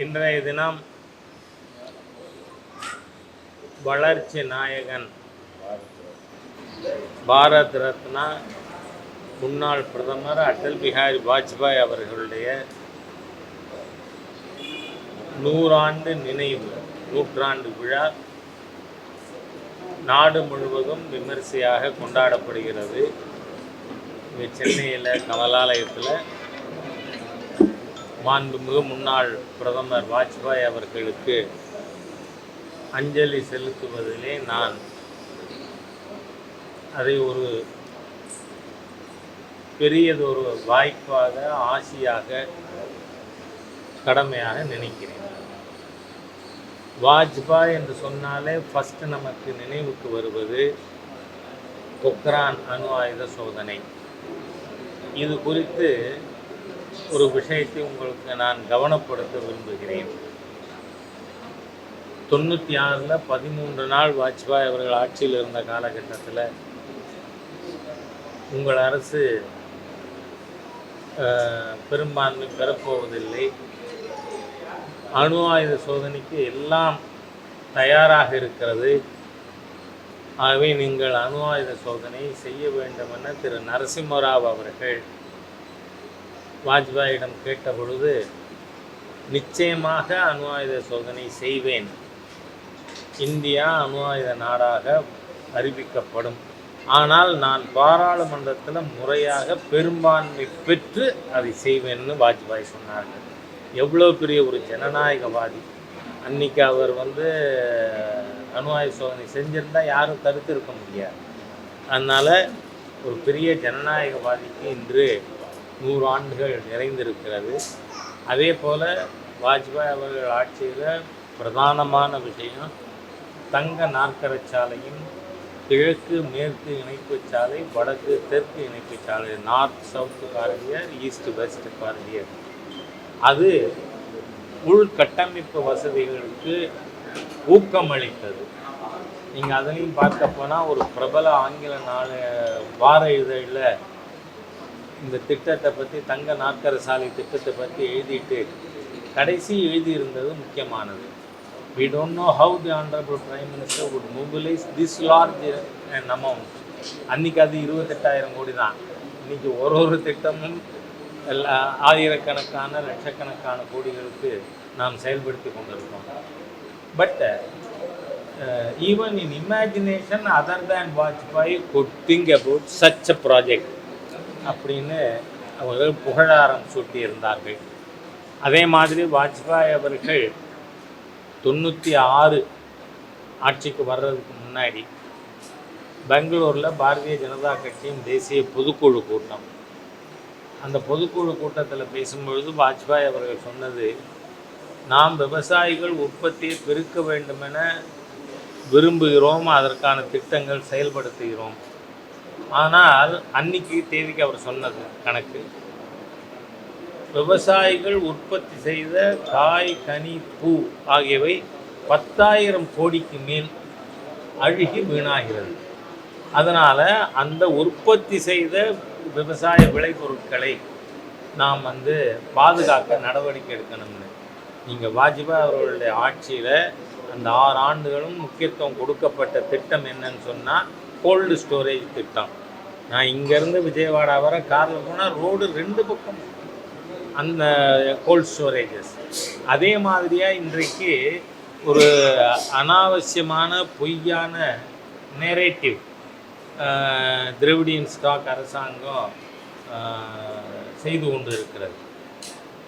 இன்றைய தினம் வளர்ச்சி நாயகன் பாரத் ரத்னா முன்னாள் பிரதமர் அடல் பிஹாரி வாஜ்பாய் அவர்களுடைய நூறாண்டு நினைவு நூற்றாண்டு விழா நாடு முழுவதும் விமரிசையாக கொண்டாடப்படுகிறது. இங்கே சென்னையில் கமலாலயத்தில் மாண்புமிகு முன்னாள் பிரதமர் வாஜ்பாய் அவர்களுக்கு அஞ்சலி செலுத்துவதிலே நான் அதை ஒரு பெரியதொரு வாய்ப்பாக ஆசியாக கடமையாக நினைக்கிறேன். வாஜ்பாய் என்று சொன்னாலே ஃபஸ்ட்டு நமக்கு நினைவுக்கு வருவது பொக்ரான் அணு ஆயுத சோதனை. இது குறித்து ஒரு விஷயத்தை உங்களுக்கு நான் கவனப்படுத்த விரும்புகிறேன். தொண்ணூற்றி ஆறில் பதிமூன்று நாள் வாஜ்பாய் அவர்கள் ஆட்சியில் இருந்த காலகட்டத்தில் உங்கள் அரசு பெரும்பான்மை பெறப்போவதில்லை. அணு ஆயுத சோதனைக்கு எல்லாம் தயாராக இருக்கிறது. ஆகவே நீங்கள் அணு ஆயுத சோதனை செய்ய வேண்டும் என திரு நரசிம்மராவ் அவர்கள் வாஜ்பாயிடம் கேட்ட பொழுது நிச்சயமாக அணு ஆயுத சோதனை செய்வேன். இந்தியா அணு ஆயுத நாடாக அறிவிக்கப்படும். ஆனால் நான் பாராளுமன்றத்தில் முறையாக பெரும்பான்மை பெற்று அதை செய்வேன்னு வாஜ்பாய் சொன்னார்கள். எவ்வளோ பெரிய ஒரு ஜனநாயகவாதி. அன்னைக்கு அவர் வந்து அணு ஆயுத சோதனை செஞ்சிருந்தால் யாரும் தடுத்து இருக்க முடியாது. அதனால் ஒரு பெரிய ஜனநாயகவாதிக்கு இன்று நூறு ஆண்டுகள் நிறைந்திருக்கிறது. அதே போல் வாஜ்பாய் அவர்கள் ஆட்சியில் பிரதானமான விஷயம் தங்க நாற்கர சாலையும் கிழக்கு மேற்கு இணைப்பு சாலை வடக்கு தெற்கு இணைப்பு சாலை north south corridor east west corridor அது உள்கட்டமைப்பு வசதிகளுக்கு ஊக்கமளித்தது. நீங்கள் அதுலேயும் பார்க்க போனால் ஒரு பிரபல ஆங்கில நாள் வார இதழில் இந்த திட்டத்தை பற்றி தங்க நாற்கர சாலை திட்டத்தை பற்றி எழுதிட்டு கடைசி எழுதியிருந்தது முக்கியமானது. We don't know how the honourable prime minister would mobilise this large an அன்றைக்கி அன்னைக்கு அது இருபத்தெட்டாயிரம் கோடி தான். இன்றைக்கி ஒரு ஒரு திட்டமும் எல்லா ஆயிரக்கணக்கான லட்சக்கணக்கான கோடிகளுக்கு நாம் செயல்படுத்தி கொண்டிருக்கோம். But even in imagination other than Vajpayee could think about such a project அப்படின்னு அவர்கள் புகழாரம் சூட்டியிருந்தார்கள். அதே மாதிரி வாஜ்பாய் அவர்கள் தொண்ணூற்றி ஆறு ஆட்சிக்கு வர்றதுக்கு முன்னாடி பெங்களூரில் பாரதிய ஜனதா கட்சியின் தேசிய பொதுக்குழு கூட்டம். அந்த பொதுக்குழு கூட்டத்தில் பேசும்பொழுது வாஜ்பாய் அவர்கள் சொன்னது நாம் விவசாயிகள் உற்பத்தியை பெருக்க வேண்டுமென விரும்புகிறோம் அதற்கான திட்டங்கள் செயல்படுத்துகிறோம். ஆனால் அன்னைக்கு தேதிக்கு அவர் சொன்னது கணக்கு. விவசாயிகள் உற்பத்தி செய்த காய் கனி பூ ஆகியவை பத்தாயிரம் கோடிக்கு மேல் அழுகி வீணாகிறது. அதனால் அந்த உற்பத்தி செய்த விவசாய விளைபொருட்களை நாம் வந்து பாதுகாக்க நடவடிக்கை எடுக்கணும்னு. நீங்கள் வாஜ்பாய் அவர்களுடைய ஆட்சியில் அந்த ஆறு ஆண்டுகளும் முக்கியத்துவம் கொடுக்கப்பட்ட திட்டம் என்னன்னு சொன்னால் கோல்டு ஸ்டோரேஜ் திட்டம். நான் இங்கேருந்து விஜயவாடா வர காரில் போனால் ரோடு ரெண்டு பக்கம் அந்த கோல்ட் ஸ்டோரேஜஸ் அதே மாதிரியாக இன்றைக்கு ஒரு அனாவசியமான பொய்யான நேரேட்டிவ் திரவிடியன் ஸ்டாக் அரசாங்கம் செய்து கொண்டு இருக்கிறது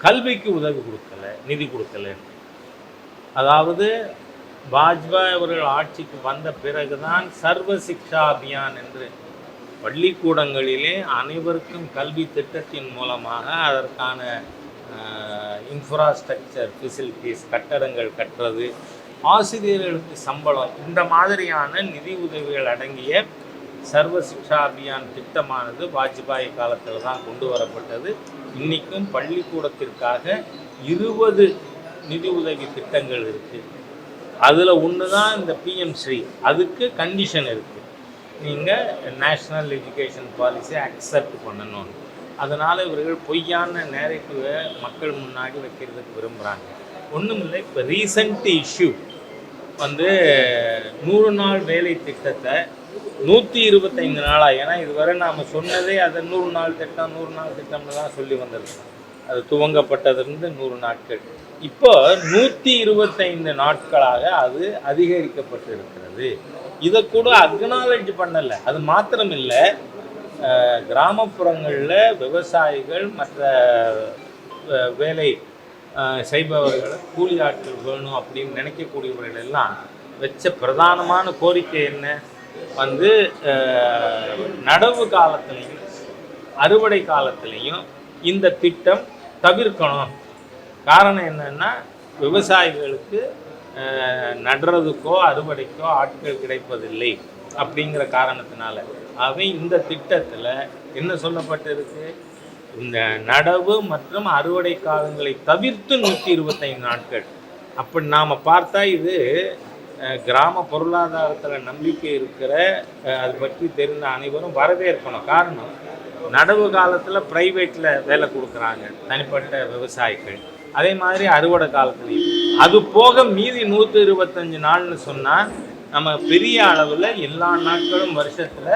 கல்விக்கு உதவி கொடுக்கல நிதி கொடுக்கல. அதாவது வாஜ்பாய் அவர்கள் ஆட்சிக்கு வந்த பிறகுதான் சர்வ சிக்ஷா அபியான் என்று பள்ளிக்கூடங்களிலே அனைவருக்கும் கல்வி திட்டத்தின் மூலமாக அதற்கான இன்ஃப்ராஸ்ட்ரக்சர் ஃபெசிலிட்டிஸ் கட்டடங்கள் கட்டுறது ஆசிரியர்களுக்கு சம்பளம் இந்த மாதிரியான நிதி உதவிகள் அடங்கிய சர்வ சிக்ஷா அபியான் திட்டமானது வாஜ்பாய் காலத்தில் தான் கொண்டு வரப்பட்டது. இன்றைக்கும் பள்ளிக்கூடத்திற்காக இருபது நிதி உதவி திட்டங்கள் இருக்குது அதில் ஒன்று தான் இந்த பிஎம் ஸ்ரீ அதுக்கு கண்டிஷன் இருக்குது நீங்கள் நேஷ்னல் எஜுகேஷன் பாலிசியை அக்செப்ட் பண்ணணும். அதனால் இவர்கள் பொய்யான நேரட்டிவை மக்கள் முன்னாடி வைக்கிறதுக்கு விரும்புகிறாங்க ஒன்றும் இல்லை இப்போ ரீசண்ட் இஷ்யூ வந்து நூறு நாள் வேலை திட்டத்தை நூற்றி இருபத்தைந்து நாளாக ஏன்னா இதுவரை நாம் சொன்னதே அதை நூறு நாள் திட்டம் நூறு நாள் திட்டம்னு தான் சொல்லி வந்திருக்கோம். அது துவங்கப்பட்டதிலிருந்து நூறு நாட்கள். இப்போ நூற்றி இருபத்தைந்து நாட்களாக அது அதிகரிக்கப்பட்டு இருக்கிறது இதை கூட அக்னாலஜ் பண்ணலை. அது மாத்திரம் இல்லை கிராமப்புறங்களில் விவசாயிகள் மற்ற வேலை செய்பவர்கள் கூலி ஆட்கள் வேணும் அப்படின்னு நினைக்கக்கூடியவர்களெல்லாம் வச்ச பிரதானமான கோரிக்கை என்ன? வந்து நடவு காலத்திலையும் அறுவடை காலத்திலையும் இந்த திட்டம் தவிர்க்கணும். காரணம் என்னென்னா விவசாயிகளுக்கு நடுறதுக்கோ அறுவடைக்கோ ஆட்கள் கிடைப்பதில்லை அப்படிங்கிற காரணத்தினால. ஆகவே இந்த திட்டத்தில் என்ன சொல்லப்பட்டிருக்கு? இந்த நடவு மற்றும் அறுவடை காலங்களை தவிர்த்து நூற்றி இருபத்தைந்து நாட்கள். அப்படி நாம் பார்த்தா இது கிராம பொருளாதாரத்தில் நம்பிக்கை இருக்கிற அது பற்றி தெரிந்த அனைவரும் வரவேற்கணும். காரணம் நடவு காலத்தில் ப்ரைவேட்டில் வேலை கொடுக்குறாங்க தனிப்பட்ட விவசாயிகள். அதே மாதிரி அறுவடை காலத்துலேயும். அது போக மீதி நூற்றி இருபத்தஞ்சு நாள்னு சொன்னால் நம்ம பெரிய அளவில் எல்லா நாட்களும் வருஷத்தில்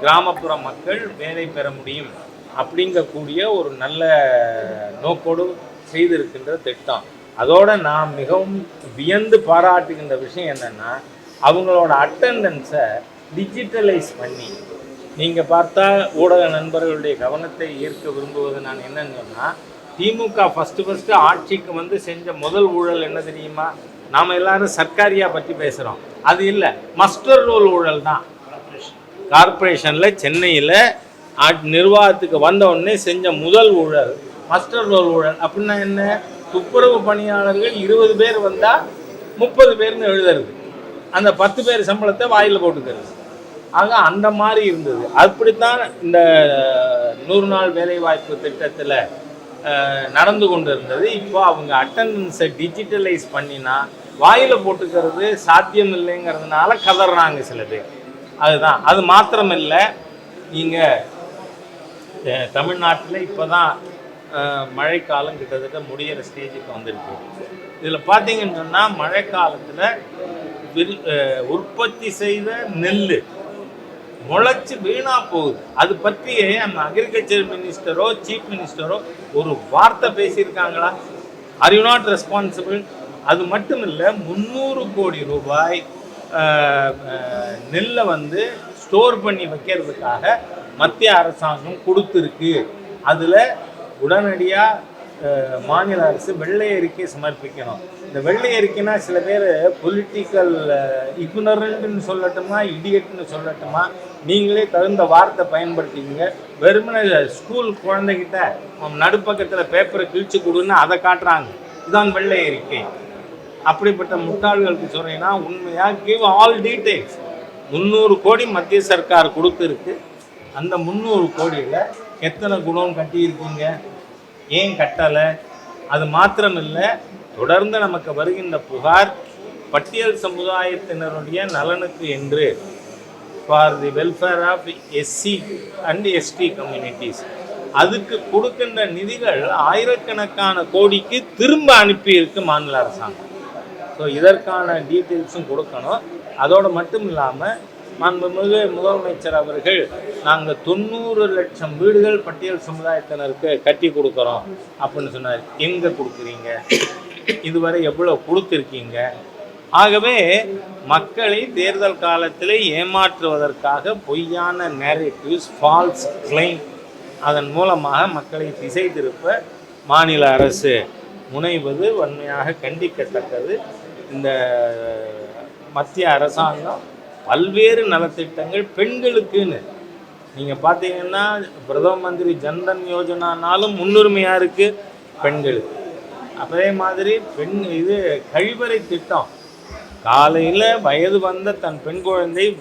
கிராமப்புற மக்கள் வேலை பெற முடியும் அப்படிங்கக்கூடிய ஒரு நல்ல நோக்கோடு செய்திருக்கின்ற திட்டம். அதோட நான் மிகவும் வியந்து பாராட்டுகின்ற விஷயம் என்னென்னா அவங்களோட அட்டண்டன்ஸை டிஜிட்டலைஸ் பண்ணி நீங்கள் பார்த்தா ஊடக நண்பர்களுடைய கவனத்தை ஈர்க்க விரும்புவது நான் என்னன்னு சொன்னால் திமுக ஃபஸ்ட்டு ஃபஸ்ட்டு ஆட்சிக்கு வந்து செஞ்ச முதல் ஊழல் என்ன தெரியுமா? நாம் எல்லாரும் சர்க்காரியா பற்றி பேசுகிறோம் அது இல்லை மஸ்டர் ரோல் ஊழல் தான். கார்ப்பரேஷனில் சென்னையில் நிர்வாகத்துக்கு வந்த உடனே செஞ்ச முதல் ஊழல் மஸ்டர் ரோல் ஊழல். அப்படின்னா என்ன? துப்புரவு பணியாளர்கள் இருபது பேர் வந்தால் முப்பது பேர்னு எழுதுறது. அந்த பத்து பேர் சம்பளத்தை வாயில் போட்டுக்கிறது. ஆக அந்த மாதிரி இருந்தது. அப்படித்தான் இந்த நூறு நாள் வேலைவாய்ப்பு திட்டத்தில் நடந்து கொண்டு இருந்தது இப்போ அவங்க அட்டண்டன்ஸை டிஜிட்டலைஸ் பண்ணினா வாயில் போட்டுக்கிறது சாத்தியம் இல்லைங்கிறதுனால கதறாங்க சில பேர். அதுதான். அது மாத்திரம் இல்லை நீங்கள் தமிழ்நாட்டில் இப்போ தான் மழைக்காலம் கிட்டத்தட்ட முடியிற ஸ்டேஜுக்கு வந்திருக்கு. இதில் பார்த்தீங்கன்னு சொன்னால் மழைக்காலத்தில் உற்பத்தி செய்த நெல் முளைச்சி வீணா போகுது. அது பற்றியே அந்த அக்ரிகல்ச்சர் மினிஸ்டரோ சீஃப் மினிஸ்டரோ ஒரு வார்த்தை பேசியிருக்காங்களா? ஆர் யூ நாட் ரெஸ்பான்சிபிள் அது மட்டும் இல்லை முந்நூறு கோடி ரூபாய் நெல்லை வந்து ஸ்டோர் பண்ணி வைக்கிறதுக்காக மத்திய அரசாங்கம் கொடுத்துருக்கு. அதில் உடனடியாக மாநில அரசு வெள்ளை அறிக்கை சமர்ப்பிக்கணும். இந்த வெள்ளை அறிக்கைனா சில பேர் பொலிட்டிக்கல் இக்னரண்ட்னு சொல்லட்டுமா இடியட்னு சொல்லட்டுமா நீங்களே தகுந்த வார்த்தை பயன்படுத்திங்க வெறுமனை ஸ்கூல் குழந்தைகிட்ட நடுப்பக்கத்தில் பேப்பரை கிழிச்சு கொடுன்னு அதை காட்டுறாங்க. இதுதான் வெள்ளை அறிக்கை. அப்படிப்பட்ட முட்டாள்களுக்கு சொல்றீங்கன்னா உண்மையாக கிவ் ஆல் டீட்டெயில்ஸ் முந்நூறு கோடி மத்திய சர்க்கார் கொடுத்துருக்கு. அந்த முந்நூறு கோடியில் எத்தனை குணம் கட்டியிருக்கீங்க? ஏன் கட்டலை? அது மாத்திரம் இல்லை தொடர்ந்து நமக்கு வருகின்ற புகார் பட்டியல் சமுதாயத்தினருடைய நலனுக்கு என்று. For the welfare of SC and ST communities அதுக்கு கொடுக்கின்ற நிதிகள் ஆயிரக்கணக்கான கோடிக்கு திரும்ப அனுப்பியிருக்கு மாநில அரசாங்கம். ஸோ இதற்கான டீட்டெயில்ஸும் கொடுக்கணும். அதோடு மட்டும் இல்லாமல் மாண்புமிகு முதலமைச்சர் அவர்கள் நாங்கள் தொண்ணூறு லட்சம் வீடுகள் பட்டியல் சமுதாயத்தினருக்கு கட்டி கொடுக்குறோம் அப்படின்னு சொன்னார். எங்கே கொடுக்குறீங்க? இதுவரை எவ்வளோ கொடுத்துருக்கீங்க? ஆகவே மக்களை தேர்தல் காலத்தில் ஏமாற்றுவதற்காக பொய்யான நேரேட்டிவ்ஸ் ஃபால்ஸ் கிளைம் அதன் மூலமாக மக்களை திசை திருப்ப மாநில அரசு முனைவது வன்மையாக கண்டிக்கத்தக்கது. இந்த மத்திய அரசாங்கம் பல்வேறு நலத்திட்டங்கள் பெண்களுக்குன்னு. நீங்கள் பார்த்தீங்கன்னா பிரதம மந்திரி ஜன்தன் யோஜனானாலும் முன்னுரிமையாக இருக்குது பெண்களுக்கு. அதே மாதிரி பெண் இது கழிவறை திட்டம். காலையில் வயது வந்த தன் பெண் குழந்தை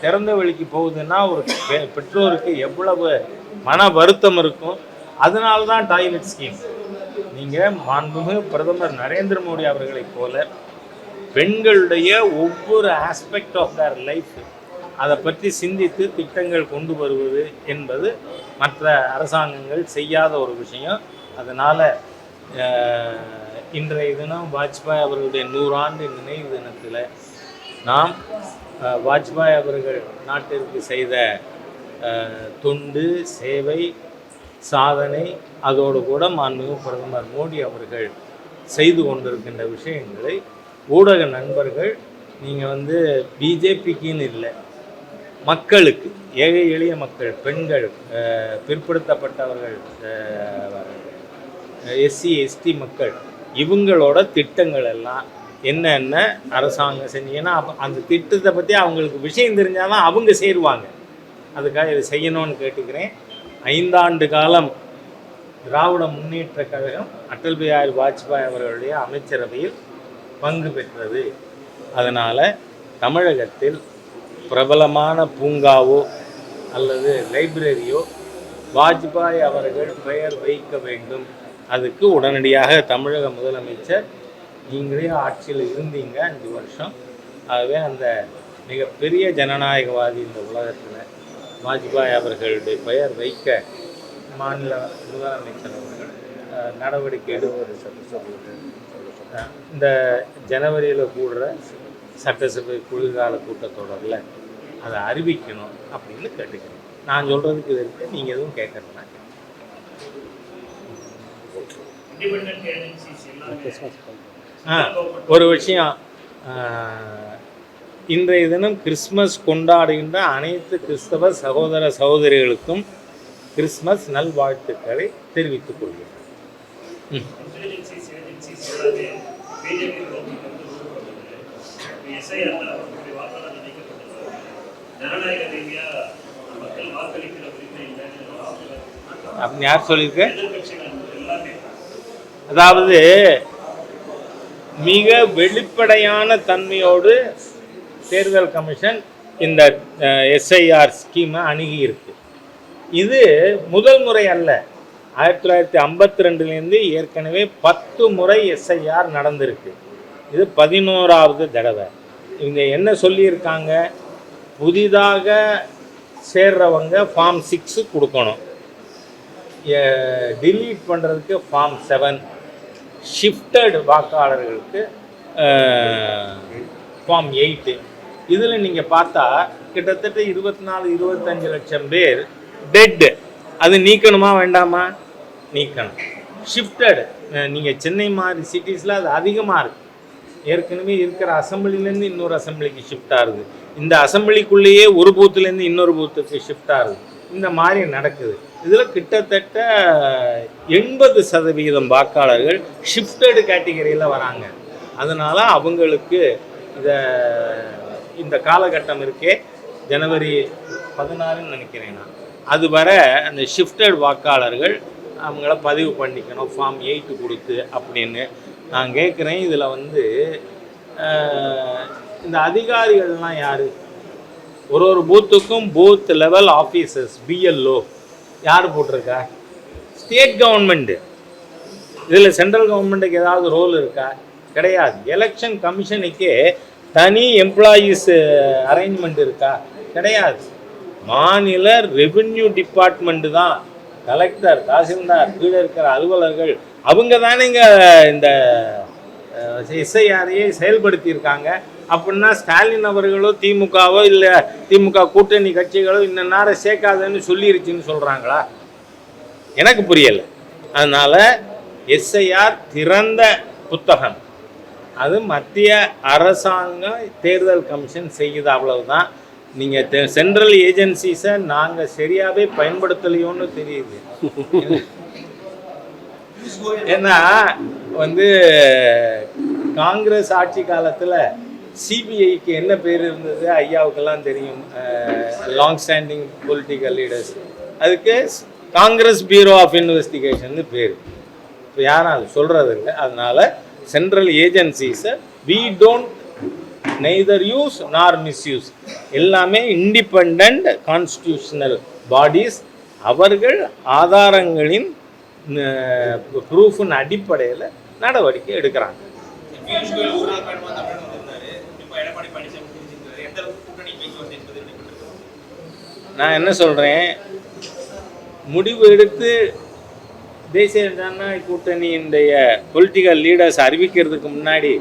திறந்த வெளிக்கு போகுதுன்னா ஒரு பெ- பெற்றோருக்கு எவ்வளவு மன வருத்தம் இருக்கும். அதனால தான் டாய்லெட் ஸ்கீம். நீங்கள் மாண்புமிகு பிரதமர் நரேந்திர மோடி அவர்களைப் போல பெண்களுடைய ஒவ்வொரு ஆஸ்பெக்ட் ஆஃப் தர் லைஃப் அதை பற்றி சிந்தித்து திட்டங்கள் கொண்டு வருவது என்பது மற்ற அரசாங்கங்கள் செய்யாத ஒரு விஷயம். அதனால் இன்றைய தினம் வாஜ்பாய் அவர்களுடைய நூறாண்டு நினைவு தினத்தில் நாம் வாஜ்பாய் அவர்கள் நாட்டிற்கு செய்த தொண்டு சேவை சாதனை அதோடு கூட மாண்புமிகு பிரதமர் மோடி அவர்கள் செய்து கொண்டிருக்கின்ற விஷயங்களை ஊடக நண்பர்கள் நீங்கள் வந்து பிஜேபிக்குன்னு இல்லை மக்களுக்கு ஏழை எளிய மக்கள் பெண்கள் பிற்படுத்தப்பட்டவர்கள் எஸ்சி எஸ்டி மக்கள் இவங்களோட திட்டங்கள் எல்லாம் என்னென்ன அரசாங்கம் செஞ்சீங்கன்னா ஏன்னா அந்த திட்டத்தை பற்றி அவங்களுக்கு விஷயம் தெரிஞ்சாதான் அவங்க சேருவாங்க. அதுக்காக இதை செய்யணும்னு கேட்டுக்கிறேன். ஐந்தாண்டு காலம் திராவிட முன்னேற்ற கழகம் அட்டல் பிஹாரி வாஜ்பாய் அவர்களுடைய அமைச்சரவையில் பங்கு பெற்றது. அதனால் தமிழகத்தில் பிரபலமான பூங்காவோ அல்லது லைப்ரரியோ வாஜ்பாய் அவர்கள் பெயர் வைக்க வேண்டும். அதுக்கு உடனடியாக தமிழக முதலமைச்சர் நீங்களே ஆட்சியில் இருந்தீங்க அஞ்சு வருஷம். ஆகவே அந்த மிகப்பெரிய ஜனநாயகவாதி இந்த உலகத்தில் வாஜ்பாய் அவர்களுடைய பெயர் வைக்க மாநில முதலமைச்சர் அவர்கள் நடவடிக்கை எடுப்பது அஹ், இந்த ஜனவரியில் கூடுற சட்டசபை குளிர்கால கூட்டத்தொடரில் அதை அறிவிக்கணும் அப்படின்னு கேட்டுக்கிறேன். நான் சொல்கிறதுக்கு இது இருக்குது நீங்கள் எதுவும் கேட்கறதுனா ஏஜென்சிஸ் எல்லாமே ஒரு விஷயம் இன்றைய தினம் கிறிஸ்மஸ் கொண்டாடுகின்ற அனைத்து கிறிஸ்தவ சகோதர சகோதரிகளுக்கும் கிறிஸ்மஸ் நல்வாழ்த்துக்களை தெரிவித்துக் கொள்கிறேன். அப்படின்னு யார் சொல்லியிருக்கு? அதாவது மிக வெளிப்படையான தன்மையோடு தேர்தல் கமிஷன் இந்த எஸ்ஐஆர் ஸ்கீமை அணுகி இருக்கு. இது முதல் முறை அல்ல. ஆயிரத்தி தொள்ளாயிரத்தி ஐம்பத்தி ரெண்டுலேருந்து ஏற்கனவே பத்து முறை எஸ்ஐஆர் நடந்திருக்கு. இது பதினோராவது தடவை. இவங்க என்ன சொல்லியிருக்காங்க? புதிதாக சேர்றவங்க ஃபார்ம் சிக்ஸு கொடுக்கணும். டிலீட் பண்ணுறதுக்கு ஃபார்ம் செவன். ஷிஃப்டட் வாக்காளர்களுக்கு ஃபார்ம் எயிட்டு இதில் நீங்கள் பார்த்தா கிட்டத்தட்ட இருபத்தி நாலு இருபத்தஞ்சு லட்சம் பேர் டெட்டு அது நீக்கணுமா வேண்டாமா? நீக்கணும். ஷிஃப்டட் நீங்கள் சென்னை மாதிரி சிட்டிஸில் அது அதிகமாக இருக்குது ஏற்கனவே இருக்கிற அசம்பிளிலேருந்து இன்னொரு அசம்பிளிக்கு ஷிஃப்ட் ஆகுது. இந்த அசம்பிளிக்குள்ளேயே ஒரு பூத்துலேருந்து இன்னொரு பூத்துக்கு ஷிஃப்ட் ஆகுது. இந்த மாதிரி நடக்குது. இதில் கிட்டத்தட்ட எண்பது சதவீதம் வாக்காளர்கள் ஷிஃப்டடு கேட்டகரியில் வராங்க. அதனால் அவங்களுக்கு இதை இந்த காலகட்டம் இருக்கே ஜனவரி பதினாறுன்னு நினைக்கிறேன் நான். அது வர அந்த ஷிஃப்டட் வாக்காளர்கள் அவங்கள பதிவு பண்ணிக்கணும் ஃபார்ம் எயிட்டு கொடுத்து அப்படின்னு நான் கேட்குறேன் இதில் வந்து இந்த அதிகாரிகள்லாம் யார்? ஒரு ஒரு பூத்துக்கும் பூத் லெவல் ஆஃபீஸர்ஸ் பிஎல்ஓ யார் போட்டிருக்கா? ஸ்டேட் கவர்மெண்ட்டு இதில் சென்ட்ரல் கவர்மெண்ட்டுக்கு ஏதாவது ரோல் இருக்கா? கிடையாது. எலெக்ஷன் கமிஷனுக்கே தனி எம்ப்ளாயீஸ் அரேஞ்ச்மெண்ட் இருக்கா? கிடையாது. மாநில ரெவென்யூ டிபார்ட்மெண்ட்டு தான். கலெக்டர் தாசில்தார் கீழே இருக்கிற அலுவலர்கள் அவங்க தானேங்க இந்த எஸ்ஐஆரையே செயல்படுத்தியிருக்காங்க. அப்படின்னா ஸ்டாலின் அவர்களோ திமுகவோ இல்லை திமுக கூட்டணி கட்சிகளோ இந்த நேரம் சேர்க்காதுன்னு சொல்லிருச்சுன்னு சொல்கிறாங்களா எனக்கு புரியலை. அதனால் எஸ்ஐஆர் திறந்த புத்தகம். அது மத்திய அரசாங்கம் தேர்தல் கமிஷன் செய்யுது அவ்வளவுதான். நீங்கள் சென்ட்ரல் ஏஜென்சிஸை நாங்கள் சரியாகவே பயன்படுத்தலையோன்னு தெரியுது. ஏன்னா வந்து காங்கிரஸ் ஆட்சி காலத்தில் சிபிஐக்கு என்ன பேர் இருந்தது? ஐயாவுக்கெல்லாம் தெரியும். லாங் ஸ்டாண்டிங் பொலிட்டிக்கல் லீடர்ஸ் அதுக்கு காங்கிரஸ் பியூரோ ஆஃப் இன்வெஸ்டிகேஷன் பேர். இப்போ யாரும் அது சொல்கிறது இல்லை. அதனால central ஏஜென்சிஸை we don't neither use nor misuse எல்லாமே இண்டிபெண்ட் கான்ஸ்டியூஷனல் பாடிஸ் அவர்கள் ஆதாரங்களின் ப்ரூஃபின் அடிப்படையில் நடவடிக்கை எடுக்கிறாங்க. எடப்பாடி பழனிசாமி எந்த அளவுக்கு கூட்டணி பேச்சுவார்த்தை என்பது நான் என்ன சொல்கிறேன் முடிவு எடுத்து தேசிய ஜனநாயக கூட்டணியினுடைய பொலிட்டிக்கல் லீடர்ஸ் அறிவிக்கிறதுக்கு முன்னாடி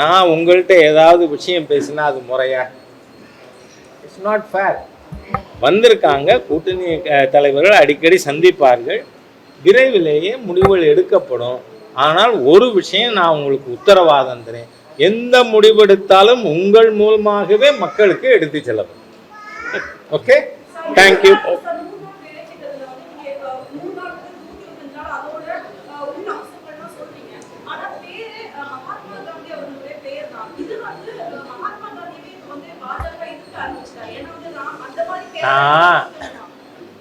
நான் உங்கள்கிட்ட ஏதாவது விஷயம் பேசினா அது முறையா? இட்ஸ் நாட் ஃபேர் வந்திருக்காங்க கூட்டணி தலைவர்கள் அடிக்கடி சந்திப்பார்கள். விரைவிலேயே முடிவுகள் எடுக்கப்படும். ஆனால் ஒரு விஷயம் நான் உங்களுக்கு உத்தரவாதம் தரேன். எந்த முடிவெடுத்தாலும் உங்கள் மூலமாகவே மக்களுக்கு எடுத்து செல்லப்படும். ஓகே தேங்க்யூ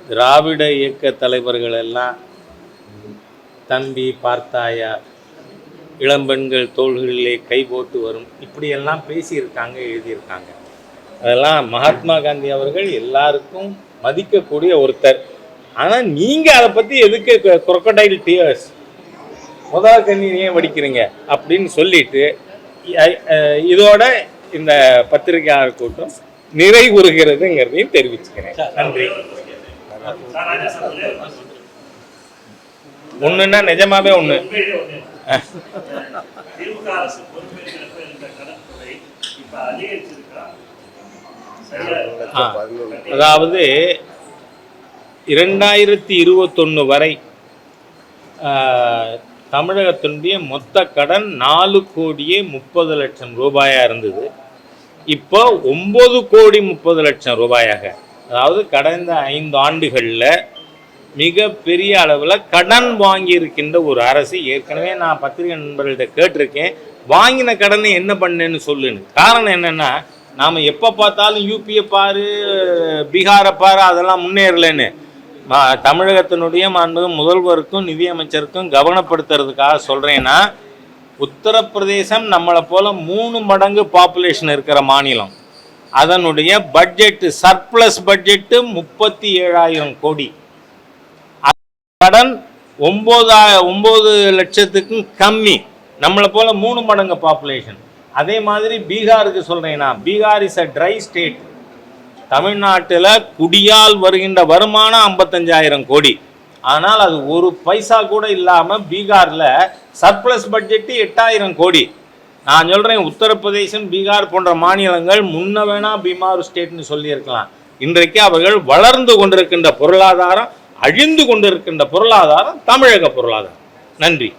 திராவிட இயக்க தலைவர்கள் எல்லாம் தம்பி பார்த்தாயா? இளம்பெண்கள் தோள்களிலே கை போட்டு வரும் இப்படியெல்லாம் பேசியிருக்காங்க எழுதியிருக்காங்க அதெல்லாம் மகாத்மா காந்தி அவர்கள் எல்லாருக்கும் மதிக்கக்கூடிய ஒருத்தர் ஆனால் நீங்கள் அதை பற்றி எதுக்கு குரொக்கடைல் டியர்ஸ் முதல் கண்ணீர் ஏன் வடிக்கிறீங்க அப்படின்னு சொல்லிட்டு இதோட இந்த பத்திரிகையாளர் கூட்டம் நிறைவுறுகிறதுங்கிறதையும் தெரிவிச்சுக்கிறேன் நன்றி. ஒன்றுன்னா நிஜமாவே ஒன்று. திமுக அரசு பொறுப்பேற்கிறப்ப இருந்த அதிகரிச்சிருக்கா? அதாவது இரண்டாயிரத்தி இருபத்தொன்று வரை தமிழகத்தினுடைய மொத்த கடன் நாலு கோடியே முப்பது லட்சம் ரூபாயாக இருந்தது. இப்போ ஒம்பது கோடி முப்பது லட்சம் ரூபாயாக. அதாவது கடந்த ஐந்து ஆண்டுகளில் மிக பெரிய அளவில் கடன் வாங்கியிருக்கின்ற ஒரு அரசு. ஏற்கனவே நான் பத்திரிகை நண்பர்கள்ட்ட கேட்டிருக்கேன். வாங்கின கடனை என்ன பண்ணேன்னு சொல்லுன்னு. காரணம் என்னென்னா நாம் எப்போ பார்த்தாலும் யூபியை பாரு பீகாரை பாரு அதெல்லாம் முன்னேறலைன்னு. மா- தமிழகத்தினுடைய மாண்பு முதல்வருக்கும் நிதியமைச்சருக்கும் கவனப்படுத்துறதுக்காக சொல்கிறேன்னா உத்தரப்பிரதேசம் நம்மளை போல் மூணு மடங்கு பாப்புலேஷன் இருக்கிற மாநிலம். அதனுடைய பட்ஜெட்டு சர்ப்ளஸ் பட்ஜெட்டு முப்பத்தி ஏழாயிரம் கோடி. கடன் ஒம்பதா ஒம்பது லட்சத்துக்கும் கம்மி. நம்மளை போல மூணு மடங்கு பாப்புலேஷன் அதே மாதிரி பீகாருக்கு சொல்கிறேன்னா Bihar is a dry state தமிழ்நாட்டில் குடியால் வருகின்ற வருமானம் ஐம்பத்தஞ்சாயிரம் கோடி. ஆனால் அது ஒரு பைசா கூட இல்லாமல் பீகாரில் சர்ப்ளஸ் பட்ஜெட்டு எட்டாயிரம் கோடி. நான் சொல்கிறேன் உத்தரப்பிரதேசம் பீகார் போன்ற மாநிலங்கள் முன்ன வேணா பீமார் ஸ்டேட்னு சொல்லியிருக்கலாம். இன்றைக்கு அவர்கள் வளர்ந்து கொண்டிருக்கின்ற பொருளாதாரம் அழிந்து கொண்டிருக்கின்ற பொருளாதாரம் தமிழக பொருளாதாரம். நன்றி.